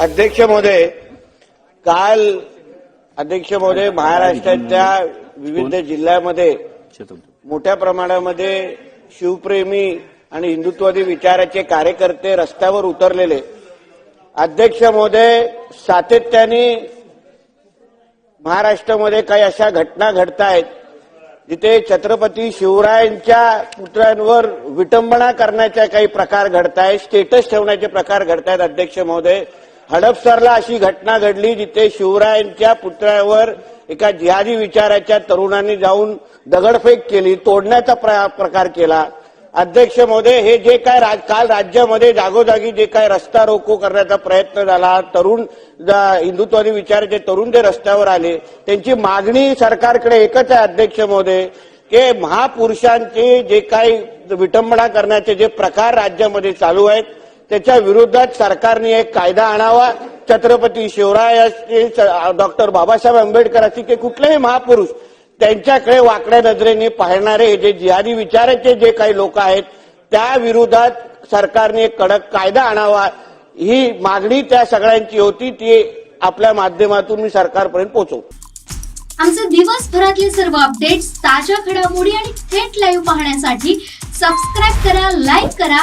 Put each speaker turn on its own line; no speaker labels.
अध्यक्ष महोदय काल अध्यक्ष महोदय महाराष्ट्राच्या विविध जिल्ह्यामध्ये मोठ्या प्रमाणामध्ये शिवप्रेमी आणि हिंदुत्ववादी विचाराचे कार्यकर्ते रस्त्यावर उतरलेले. अध्यक्ष महोदय सातत्याने महाराष्ट्रामध्ये काही अशा घटना घडतायत जिथे छत्रपती शिवरायांच्या पुतळ्यांवर विटंबना करण्याचे काही प्रकार घडतायत स्टेटस ठेवण्याचे प्रकार घडतायत अध्यक्ष महोदय हडपसरला अशी घटना घडली जिथे शिवरायांच्या पुतळ्यावर एका जिहादी विचाराच्या तरुणांनी जाऊन दगडफेक केली तोडण्याचा प्र- प्रकार केला. अध्यक्ष महोदय हे जे काय राज- काल राज्यामध्ये जागोजागी जे काय रस्ता रोको करण्याचा प्रयत्न झाला तरुण ज- हिंदुत्वादी विचाराचे तरुण जे रस्त्यावर आले त्यांची मागणी सरकारकडे एकच आहे अध्यक्ष महोदय की महापुरुषांचे जे काही विटंबना करण्याचे जे प्रकार राज्यामध्ये चालू आहेत त्याच्या विरोधात सरकारने एक कायदा आणावा. छत्रपती शिवरायाचे डॉक्टर बाबासाहेब आंबेडकर असतील की कुठलेही महापुरुष त्यांच्याकडे वाकड्या नजरेने पाहणारे जे जिहादी विचाराचे जे काही लोक आहेत त्या विरोधात सरकारने एक कडक कायदा आणावा. ही मागणी त्या सगळ्यांची होती ती आपल्या माध्यमातून मी सरकारपर्यंत पोहोचवू
आमचे दिवसभरातले सर्व अपडेट्स ताज्या घडामोडी आणि थेट लाईव्ह पाहण्यासाठी सबस्क्राईब करा लाईक करा